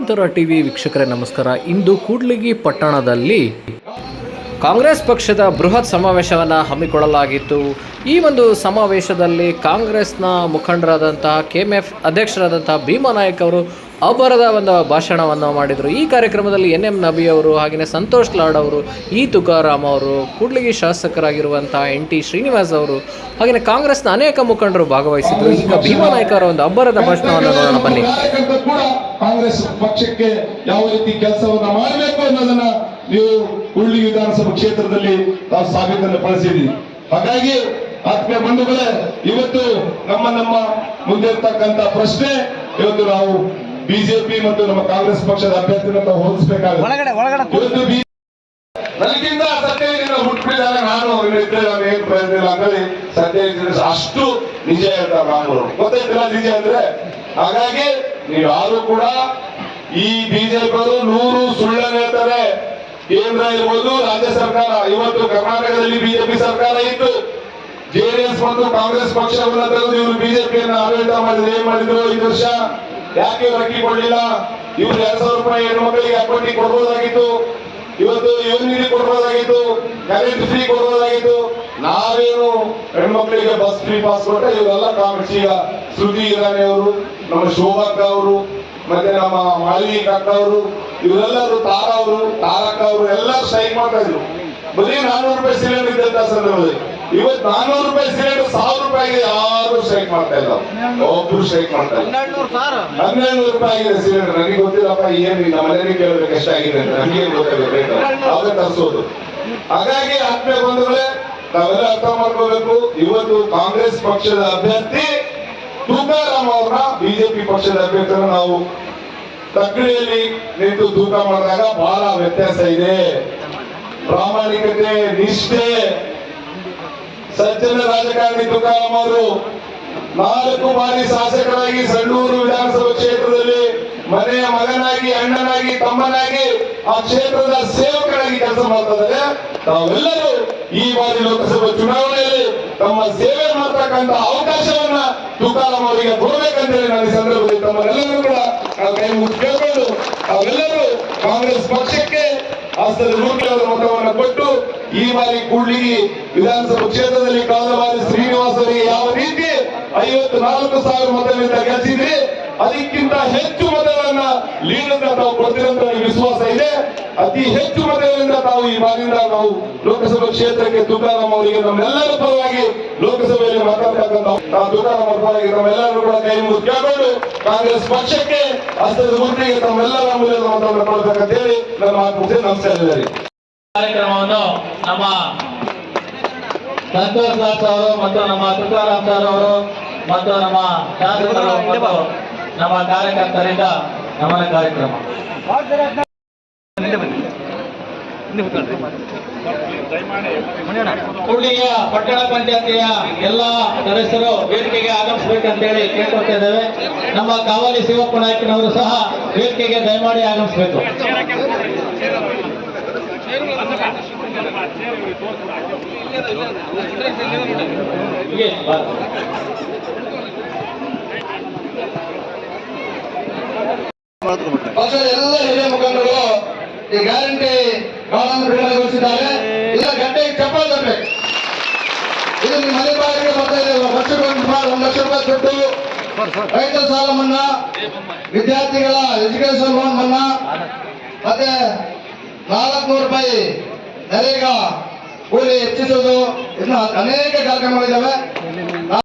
ನಿರಂತರ ಟಿವಿ ವೀಕ್ಷಕರೇ, ನಮಸ್ಕಾರ. ಇಂದು ಕೂಡ್ಲಿಗಿ ಪಟ್ಟಣದಲ್ಲಿ ಕಾಂಗ್ರೆಸ್ ಪಕ್ಷದ ಬೃಹತ್ ಸಮಾವೇಶವನ್ನು ಹಮ್ಮಿಕೊಳ್ಳಲಾಗಿತ್ತು. ಈ ಒಂದು ಸಮಾವೇಶದಲ್ಲಿ ಕಾಂಗ್ರೆಸ್ನ ಮುಖಂಡರಾದಂತಹ ಕೆ ಎಂ ಎಫ್ ಅಧ್ಯಕ್ಷರಾದಂತಹ ಭೀಮಾ ನಾಯಕ್ ಅವರು ಅಬ್ಬರದ ಒಂದು ಭಾಷಣವನ್ನು ಮಾಡಿದರು. ಈ ಕಾರ್ಯಕ್ರಮದಲ್ಲಿ ಎನ್ ಎಂ ನಬಿ ಅವರು ಹಾಗೆಯೇ ಸಂತೋಷ್ ಲಾಡ್ ಅವರು ಇ ತುಕಾರಾಮ್ ಅವರು, ಕೂಡ್ಲಿಗಿ ಶಾಸಕರಾಗಿರುವಂತಹ ಎನ್ ಟಿ ಶ್ರೀನಿವಾಸ್ ಅವರು ಹಾಗೆಯೇ ಕಾಂಗ್ರೆಸ್ನ ಅನೇಕ ಮುಖಂಡರು ಭಾಗವಹಿಸಿದ್ರು. ಈಗ ಭೀಮಾ ನಾಯ್ಕರ ಒಂದು ಅಬ್ಬರದ ಭಾಷಣವನ್ನು ನೋಡೋಣ ಬನ್ನಿ. ಕಾಂಗ್ರೆಸ್ ಪಕ್ಷಕ್ಕೆ ಯಾವ ರೀತಿ ಕೆಲಸವನ್ನ ಮಾಡಬೇಕು ಅನ್ನೋದನ್ನ ನೀವು ಹುಳ್ಳಿ ವಿಧಾನಸಭಾ ಕ್ಷೇತ್ರದಲ್ಲಿ ನಾವು ಸಾಬೀತನ್ನು ಪಡಿಸಿದ್ವಿ ಹಾಗಾಗಿ ಆತ್ಮೀಯ ಬಂಧುಗಳೇ, ಇವತ್ತು ನಮ್ಮ ನಮ್ಮ ಮುಂದೆ ಇರ್ತಕ್ಕಂತ ಪ್ರಶ್ನೆ, ಇವತ್ತು ನಾವು ಬಿಜೆಪಿ ಮತ್ತು ನಮ್ಮ ಕಾಂಗ್ರೆಸ್ ಪಕ್ಷದ ಅಭ್ಯರ್ಥಿನ ಹೋಲಿಸಬೇಕಾಗುತ್ತೆ. ನನಗಿಂತ ಸತ್ಯ ಹುಟ್ಟಿದಾಗ ನಾನು ಇದ್ರೆ ನಾನು ಏನ್ ಪ್ರಯತ್ನ ಇಲ್ಲ ಅಂತೇಳಿ ಸತ್ಯ ಅಷ್ಟು ನಿಜ ಹೇಳ್ತಾರೆ ರಾಮರು ಗೊತ್ತಾಯ್ತಿಲ್ಲ ನಿಜ ಅಂದ್ರೆ? ಹಾಗಾಗಿ ನೀವು ಯಾರು ಕೂಡ ಈ ಬಿಜೆಪಿಯವರು ನೂರು ಸುಳ್ಳನ್ನು ಹೇಳ್ತಾರೆ. ಕೇಂದ್ರ ಇರ್ಬೋದು ರಾಜ್ಯ ಸರ್ಕಾರ. ಇವತ್ತು ಕರ್ನಾಟಕದಲ್ಲಿ ಬಿಜೆಪಿ ಸರ್ಕಾರ ಇತ್ತು. ಜೆಡಿಎಸ್ ಮತ್ತು ಕಾಂಗ್ರೆಸ್ ಪಕ್ಷವನ್ನ ತೆಗೆದು ಇವರು ಬಿಜೆಪಿಯನ್ನ ಆಡಳಿತ ಮಾಡಿದ್ರು. ಏನ್ ಮಾಡಿದ್ರು ಈ ವರ್ಷ? ಯಾಕೆ ಅಕ್ಕಿ ಕೊಡ್ಲಿಲ್ಲ ಇವ್ರು ಎರಡ್ ಸಾವಿರ ರೂಪಾಯಿ ಹೆಣ್ಣು ಮಕ್ಕಳಿಗೆ ಅಕ್ಕಿ ಕೊಡ್ಬೋದಾಗಿತ್ತು. ಇವತ್ತು ಯೋಜನೆ ಕೊಡ್ಬೋದಾಗಿತ್ತು. Current free ಕೊಡ್ಬೋದಾಗಿತ್ತು. ನಾವೇನು ಹೆಣ್ಮಕ್ಳಿಗೆ ಬಸ್ ಫ್ರೀ ಪಾಸ್ ಕೊಟ್ಟರೆ ಇವರೆಲ್ಲ ಕಾಂಗ್ರೆಸ್ ಈಗ ಶ್ರುತಿ ಇರಾನಿ ಅವರು, ನಮ್ಮ ಶೋಭಕ್ಕ ಅವರು, ಮತ್ತೆ ನಮ್ಮ ಮಾಳವಿ ಕಾಕ ಅವರು, ಇವರೆಲ್ಲರೂ ತಾರಾ ಅವರು, ತಾರಕ್ಕ ಅವರು ಎಲ್ಲರೂ ಸ್ಟ್ರೈಕ್ ಮಾಡ್ತಾ ಇದ್ರು. ಬರೀ ನಾನೂರು ರೂಪಾಯಿ ಸಿಲಿಂಡರ್ ಇದ್ದಂತ ಸಂದರ್ಭದಲ್ಲಿ. ಇವತ್ತು ನಾನೂರು ರೂಪಾಯಿ ಸಿಲಿಂಡರ್ ಸಾವಿರ ರೂಪಾಯಿಗೆ ಯಾರು ಸ್ಟ್ರೈಕ್ ಮಾಡ್ತಾ ಇಲ್ಲ. ಒಬ್ರು ಸ್ಟ್ರೈಕ್ ಮಾಡ್ತಾ ಇಲ್ಲ. ಹನ್ನೆರಡು ರೂಪಾಯಿ ಆಗಿದೆ ಸಿಲಿಂಡರ್ ನನಗೆ ಗೊತ್ತಿಲ್ಲಪ್ಪ ಏನು ನಮ್ಮ ಮನೆಯಲ್ಲಿ ಕೇಳಬೇಕು ಎಷ್ಟಾಗಿದೆ ಅಂತ. ನನಗೆ ಗೊತ್ತಾಗುತ್ತೆ ರೇಟ್ ಅವಾಗ ತರಿಸೋದು. ಹಾಗಾಗಿ ಆತ್ಮೀಯ ಬಂಧುಗಳೇ ನಾವೆಲ್ಲ ಅರ್ಥ ಮಾಡ್ಕೋಬೇಕು. ಇವತ್ತು ಕಾಂಗ್ರೆಸ್ ಪಕ್ಷದ ಅಭ್ಯರ್ಥಿ ತುಕಾರಾಮ್ ಅವ್ರನ್ನ ಬಿಜೆಪಿ ಪಕ್ಷದ ಅಭ್ಯರ್ಥಿನ ನಾವು ತಕ್ಕಡಿಯಲ್ಲಿ ನಿಂತು ತೂಕ ಮಾಡಿದಾಗ ಬಹಳ ವ್ಯತ್ಯಾಸ ಇದೆ. ಪ್ರಾಮಾಣಿಕತೆ ನಿಷ್ಠೆ ಸಜ್ಜನ ರಾಜಕಾರಣಿ ತುಕಾರಾಮ್ ಅವರು ನಾಲ್ಕು ಬಾರಿ ಶಾಸಕರಾಗಿ ಸಣ್ಣೂರು ವಿಧಾನಸಭಾ ಕ್ಷೇತ್ರದಲ್ಲಿ ಮನೆಯ ಮಗನಾಗಿ, ಅಣ್ಣನಾಗಿ, ತಮ್ಮನಾಗಿ ಆ ಕ್ಷೇತ್ರದ ಸೇವಕರಾಗಿ ಕೆಲಸ ಮಾಡ್ತಿದ್ದಾರೆ. ತಾವೆಲ್ಲರೂ ಈ ಬಾರಿ ಲೋಕಸಭಾ ಚುನಾವಣೆಯಲ್ಲಿ ತಮ್ಮ ಸೇವೆ ಮಾಡ್ತಕ್ಕಂತ ಅವಕಾಶವನ್ನ ತುಕಾರಾಮ್ ಅವರಿಗೆ ಕೊಡಬೇಕಂತೇಳಿ ನಾನು ಈ ಸಂದರ್ಭದಲ್ಲಿ ತಮ್ಮನ್ನೆಲ್ಲರೂ ಕೂಡ ನಾವು ಕೈ ಕೇಳ್ಕೊಂಡು ತಾವೆಲ್ಲರೂ ಕಾಂಗ್ರೆಸ್ ಪಕ್ಷಕ್ಕೆ ಆಸ್ತದ ರೂಪಿಯವರ ಮತವನ್ನು ಕೊಟ್ಟು ಈ ಬಾರಿ ಕೂಡ್ಲಿಗಿ ವಿಧಾನಸಭಾ ಕ್ಷೇತ್ರದಲ್ಲಿ ಕಳೆದ ಬಾರಿ ಶ್ರೀನಿವಾಸರಿಗೆ ಯಾವ ರೀತಿ ಐವತ್ತು ನಾಲ್ಕು ಸಾವಿರ ಮತಗಳಿಂದ ಗೆಲ್ಲಿಸಿದ್ರಿ ಅದಕ್ಕಿಂತ ಹೆಚ್ಚು ಮತಗಳನ್ನ ಲೀಡರ್ ತಾವು ನನಗೆ ವಿಶ್ವಾಸ ಇದೆ. ಅತಿ ಹೆಚ್ಚು ಮತಗಳಿಂದ ತಾವು ಈ ಬಾರಿಯಿಂದ ನಾವು ಲೋಕಸಭಾ ಕ್ಷೇತ್ರಕ್ಕೆ ತುಕಾರಾಮ್ ಅವರಿಗೆ ನಮ್ಮೆಲ್ಲರ ಪರವಾಗಿ ಲೋಕಸಭೆಯಲ್ಲಿ ಮಾತಾಡ್ತಕ್ಕಂಥ ನಾವು ತುಕಾರಾಮ್ ಪರವಾಗಿ ನಮ್ಮೆಲ್ಲರೂ ಕೂಡ ಕೈ ಮುಗಿದು ಕೇಳಿಕೊಂಡು ಕಾಂಗ್ರೆಸ್ ಪಕ್ಷಕ್ಕೆ ಹಸ್ತದ ಗುರುತಿಗೆ ತಮ್ಮೆಲ್ಲರ ಮೂಲಕ ಮತವನ್ನು ಕೊಡ್ಬೇಕಂತ ಹೇಳಿ ನನ್ನ ಮಾತು ನಮಸ್ಕಾರ ಕಾರ್ಯಕ್ರಮವನ್ನು ನಮ್ಮ ಸಂತೋಷ್ ದಾಸ್ ಅವರು ಮತ್ತು ನಮ್ಮ ತುಕಾರಾಮ್ ಸರ್ ಅವರು ಮತ್ತು ನಮ್ಮ ಶಾಸಕರು ಮತ್ತು ನಮ್ಮ ಕಾರ್ಯಕರ್ತರಿಂದ ನಮ್ಮ ಕಾರ್ಯಕ್ರಮ. ಕೂಡ್ಲಿಗಿಯ ಪಟ್ಟಣ ಪಂಚಾಯತಿಯ ಎಲ್ಲ ಸದಸ್ಯರು ವೇದಿಕೆಗೆ ಆಗಮಿಸಬೇಕಂತೇಳಿ ಕೇಳ್ಕೊಳ್ತಾ ಇದ್ದೇವೆ. ನಮ್ಮ ಕಾವಲಿ ಶಿವಪ್ಪ ನಾಯ್ಕನವರು ಸಹ ವೇದಿಕೆಗೆ ದಯಮಾಡಿ ಆಗಮಿಸಬೇಕು. ಪಕ್ಷದ ಎಲ್ಲ ಹಿರಿಯ ಮುಖಂಡರು ಈ ಗ್ಯಾರಂಟಿ ಕಾನೂನು ಬಿಡುಗಡೆಗೊಳಿಸಿದ್ದಾರೆ ಇಲ್ಲ ಗಂಟೆಗೆ ಚಪ್ಪಲ್ ತರಬೇಕು. ಇದು ನಿಮ್ಮ ಮನೆ ಬಾಗಿಲಿಗೆ ಬರ್ತಾ ಇದೆ ವರ್ಷಕ್ಕೆ ಒಂದು ಲಕ್ಷ ರೂಪಾಯಿ ದುಡ್ಡು. ರೈತರ ಸಾಲ ಮನ್ನಾ, ವಿದ್ಯಾರ್ಥಿಗಳ ಎಜುಕೇಶನ್ ಲೋನ್ ಮನ್ನಾ, ಮತ್ತೆ ನಾಲ್ಕುನೂರು ರೂಪಾಯಿ ನರೇಗಾ ಕೂಲಿ ಹೆಚ್ಚಿಸೋದು ಇನ್ನು ಅನೇಕ ಕಾರ್ಯಕ್ರಮಗಳಿದ್ದಾವೆ.